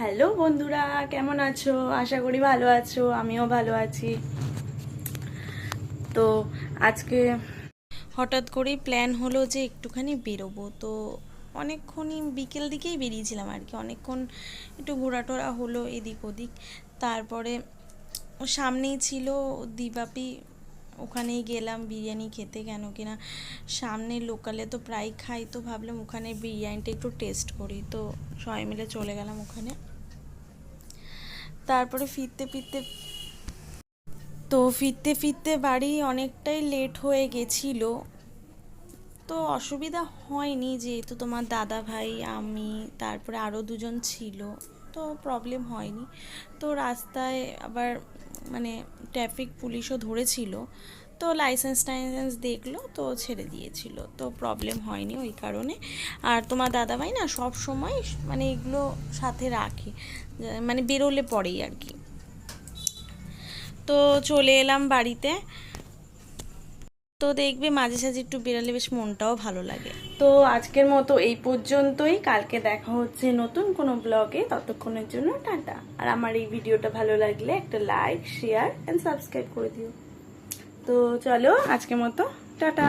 Hello বন্ধুরা, কেমন আছো? আশা করি ভালো আছো, আমিও ভালো আছি। তো আজকে হঠাৎ করেই প্ল্যান হলো যে একটুখানি বেরোবো। তো অনেকক্ষণই বিকেল দিকেই বেরিয়েছিলাম আর কি। অনেকক্ষণ একটু ঘোরাটোরা হলো এদিক ওদিক তারপরে সামনেই ছিল দিবাপি ওখানেই গেলাম, বিরিয়ানি খেতে কেন কিনা। সামনে লোকালে তো প্রায় খাই, তো ভাবলাম ওখানে বিরিয়ানিটা একটু টেস্ট করি। তো সবাই মিলে চলে গেলাম ওখানে। তারপরে ফিরতে ফিরতে, তো ফিরতে ফিরতে বাড়ি অনেকটাই লেট হয়ে গেছিল। তো অসুবিধা হয়নি, যেহেতু তোমার দাদা ভাই, আমি, তারপরে আরও দুজন ছিল, তো প্রবলেম হয়নি। তো রাস্তায় আবার মানে ট্রাফিক পুলিশও ধরেছিল, তো লাইসেন্স টাইসেন্স দেখল, তো ছেড়ে দিয়েছিল, তো প্রবলেম হয়নি ওই কারণে। আর তোমার দাদাভাই না সব সময় মানে এগুলো সাথে রাখে মানে বেরোলে পরেই আর কি। তো চলে এলাম বাড়িতে তো দেখবে মাঝে সাঝে একটু বেরালে বেশ মনটাও ভালো লাগে। তো আজকের মতো এই পর্যন্তই। কালকে দেখা হচ্ছে নতুন কোনো ব্লগে। ততক্ষণের জন্য টাটা। আর আমার এই ভিডিওটা ভালো লাগলে একটা লাইক, শেয়ার অ্যান্ড সাবস্ক্রাইব করে দিও। তো চলো আজকের মতো, টাটা।